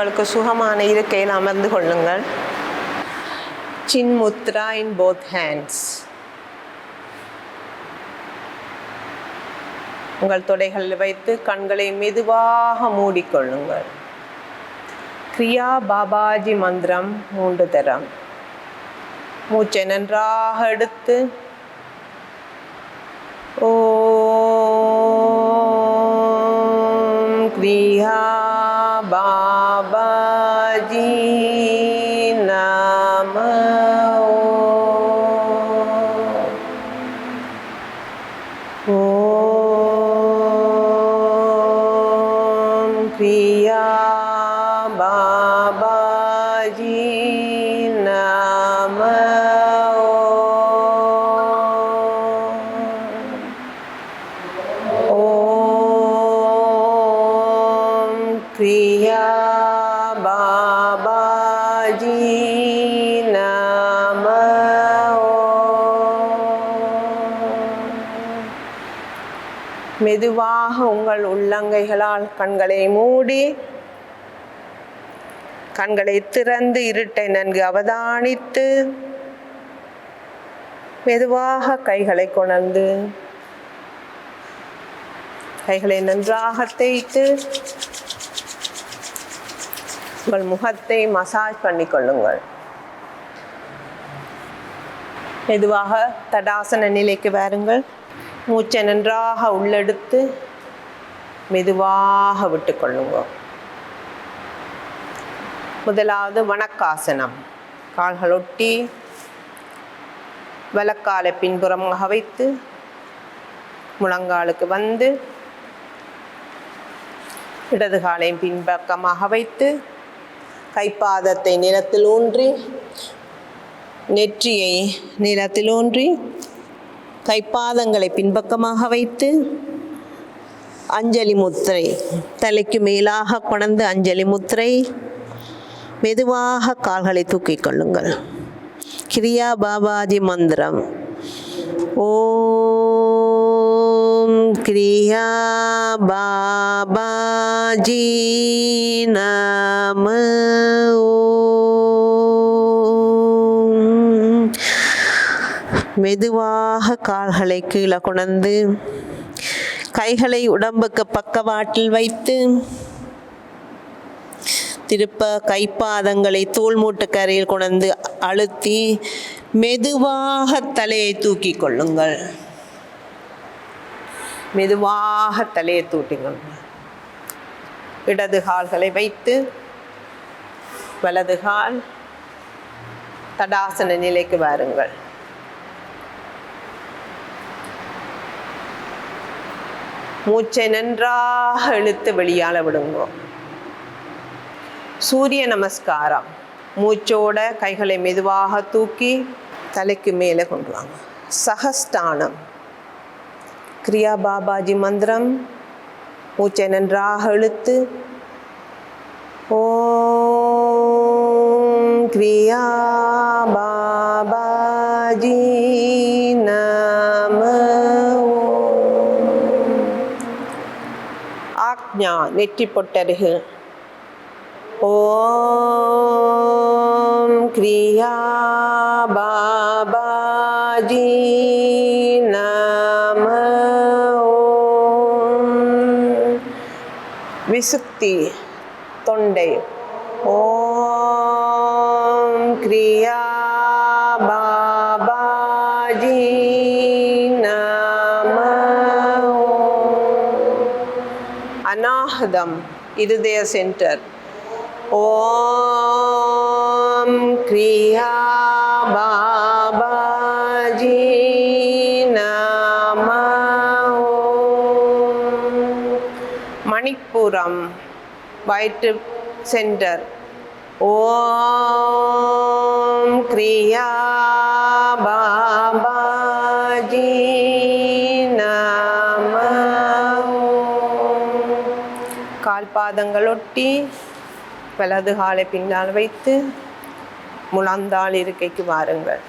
உங்களுக்கு சுகமான இருக்கையில் அமர்ந்து கொள்ளுங்கள். சின்முத்ரா இன் போத் ஹேண்ட்ஸ் உங்கள் தொடைகளில் வைத்து கண்களை மெதுவாக மூடிக்கொள்ளுங்கள். கிரியா பாபாஜி மந்திரம் மூன்று தரம். மூச்சை நன்றாக எடுத்து ஓ கிரியா प्रिया கிரியா பாபாஜி நம மெதுவாக உங்கள் உள்ளங்கைகளால் கண்களை மூடி கண்களை திறந்து இருட்டை நன்கு அவதானித்து மெதுவாக கைகளை கொணர்ந்து கைகளை நன்றாக தேய்த்து உங்கள் முகத்தை மசாஜ் பண்ணிக்கொள்ளுங்கள். மெதுவாக தடாசன நிலைக்கு வாருங்கள். மூச்சை நன்றாக உள்ளெடுத்து மெதுவாக விட்டுக்கொள்ளுங்க முதலாவது வணக்காசனம். கால்கள் ஒட்டி வலக்காலை பின்புறமாக வைத்து முழங்காலுக்கு வந்து இடது காலை பின்பக்கமாக வைத்து கைப்பாதத்தை நிலத்தில் ஊன்றி நெற்றியை நிலத்தில் ஊன்றி கைப்பாதங்களை பின்பக்கமாக வைத்து அஞ்சலி முத்திரை தலைக்கு மேலாக கொணர்ந்து அஞ்சலி முத்திரை மெதுவாக கால்களை தூக்கிக் கொள்ளுங்கள். கிரியா பாபாஜி மந்திரம். ஓம் கிரியா பா நம ஓம். மெதுவாக கால்களை கீழே கொணர்ந்து கைகளை உடம்புக்கு பக்கவாட்டில் வைத்து திருப்ப கைப்பாதங்களை தோல் மூட்டுக்கரையில் கொண்டு அழுத்தி மெதுவாக தலையை தூக்கி கொள்ளுங்கள். மெதுவாக தலையை தூட்டிக்கொள்ளுங்கள் இடது கால்களை வைத்து வலது கால் தடாசன நிலைக்கு வாருங்கள். மூச்சை நன்றாக இழுத்து வெளியால விடுங்கோ. சூரிய நமஸ்காரம். மூச்சோட கைகளை மெதுவாக தூக்கி தலைக்கு மேலே கொண்டு வாங்க. சகஸ்தானம். கிரியா பாபாஜி மந்திரம். மூச்சை நன்றாக இழுத்து ஓம் கிரியா பாபாஜி நம ஆக்ஞா நெற்றி பொட்டருகு ஓம் கிரியா பாபாஜி நம ஓம் விசுக்தி தொண்டை ஓம் கிரியா பாபாஜி நம ஓம் அநாகதம் இருதய சென்டர் ஓம் கிரியா பாபாஜி நம ஓம் மணிப்புரம் வயிற்று சென்டர் ஓம் கிரியா பாபாஜி நம. ஓம் கால்பாதங்கள் ஒட்டி வலது காலை பின்னால் வைத்து முழந்தாள் இருக்கைக்கு வாருங்கள்.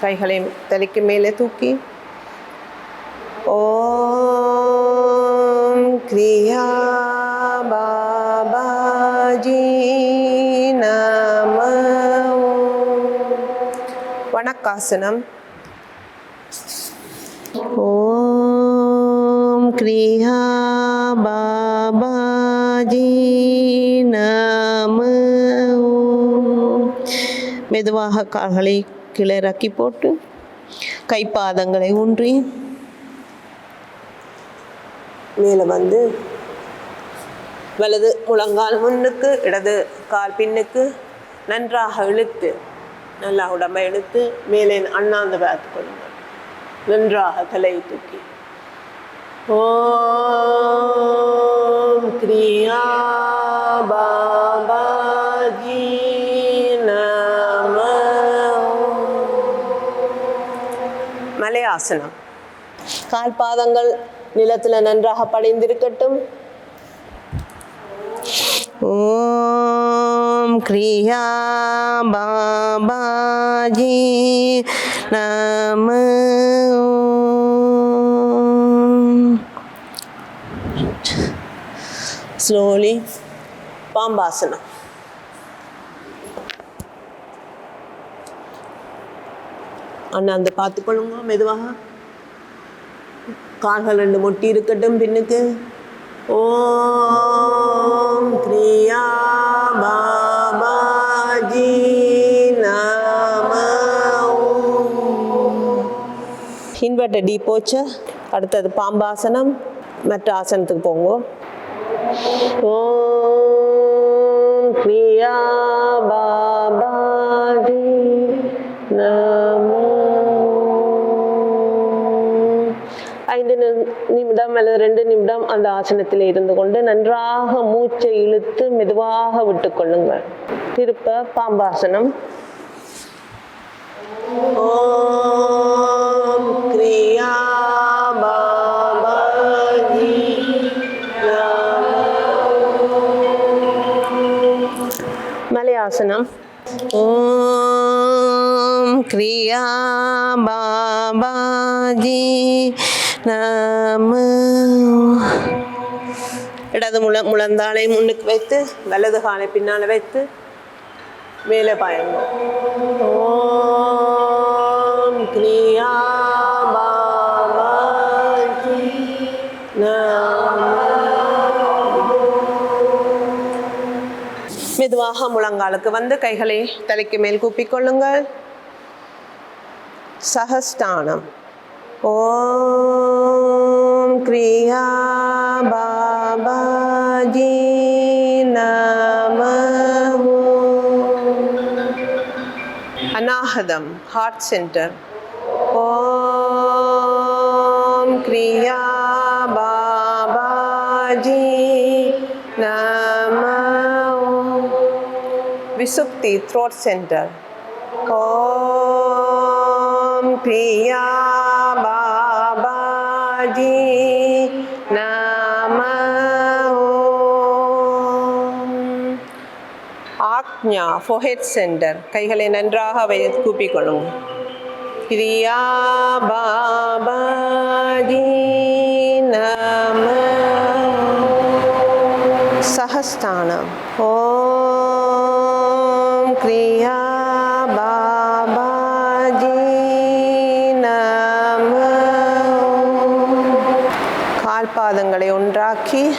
கைகளை தலைக்கு மேலே தூக்கி. ஓம் கிரியா பாபாஜி நாகாசனம் ஓம் கிரியா பாபாஜி நம. மெதுவாக கால்களை கிளறக்கி போட்டு கைப்பாதங்களை ஊன்றி மேலே வந்து வலது முழங்கால் முன்னுக்கு இடது கால் பின்னுக்கு நன்றாக இழுத்து நல்லா உடம்பை எடுத்து மேலே அண்ணாந்து பார்த்து கொள்ளுங்கள் நன்றாக தலையை தூக்கி. ஓம் கிரியா பாபாஜி நம. மலையாசனம். கால் பாதங்கள் நிலத்தில் நன்றாக படைந்திருக்கட்டும். ஓ கிரியா பாபாஜி நம ஸ்லோலி பாம்பாசனம் அண்ணாந்து பார்த்துக்கொள்ளுங்க மெதுவாக. கால்கள் ரெண்டு முட்டி இருக்கட்டும் பின்னுக்கு. ஓம் கிரியா இன்வெர்டர் டி போச்சு. அடுத்தது பாம்பாசனம் மற்ற ஆசனத்துக்கு போங்க. ஓம் கிரியா பாபாஜி நமோ. ஐந்து நிமிடம் அல்லது ரெண்டு நிமிடம் அந்த ஆசனத்தில் இருந்து கொண்டு நன்றாக மூச்சை இழுத்து மெதுவாக விட்டுக்கொள்ளுங்கள் திருப்ப பாம்பாசனம். ஓம் மலையாசனம் ஓம் கிரியா பாபாஜி நம. இடது முழ முழந்தாலை முன்னுக்கு வைத்து வலது காலை பின்னால் வைத்து மேலே பாயணும். ஓம் கிரியா மெதுவாக முழங்காலுக்கு வந்து கைகளை தலைக்கு மேல் கூப்பிக்கொள்ளுங்கள் சஹஸ்தானம் ஓம் கிரியா பாபாஜி நம அநாகதம் ஹார்ட் சென்டர் ஓம் கிரியா பாபாஜி நம விசுக்தி த்ரோட் சென்டர் ஓம் பிரியா பாபாஜி நம ஆக்ஞா ஃபோஹெட் சென்டர் கைகளை நன்றாக வை கூப்பிக்கொள்ளுங்க பிரியா பாபாஜி நம சஹஸ்தானம் ஓம். ஒன்றாக்கி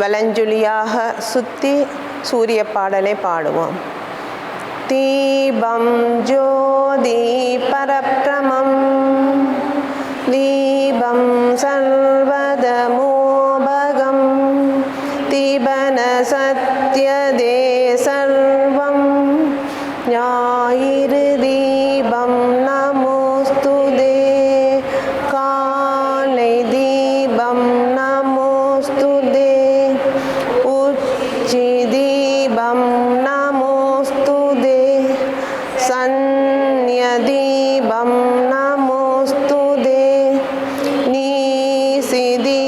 வலஞ்சுழியாக சுற்றி சூரிய பாடலை பாடுவோம். தீபம் ஜோதி பரப்பிரமம் தீபம் சர்வதமோபகம். தீபன சத்யதே சர்வம். ஞாயிறு ಸಿದಿ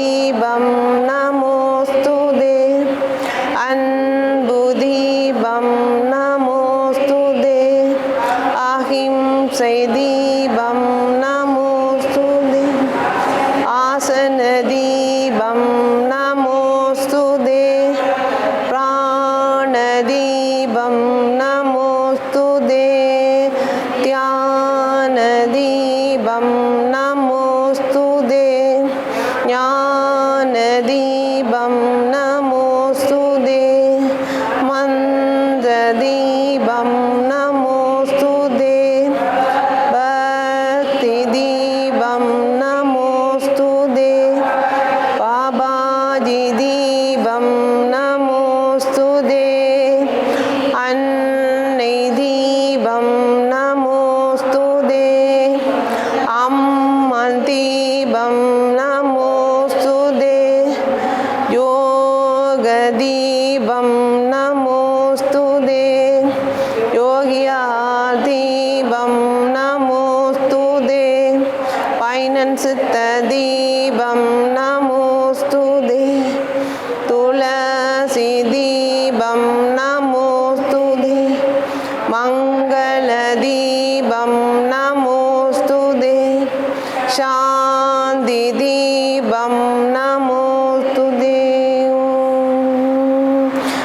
திதீபம் தீபம் நமோஸ்துதே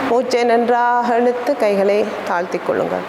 மூச்சை நன்றாக இழுத்து கைகளை தாழ்த்திக் கொள்ளுங்கள்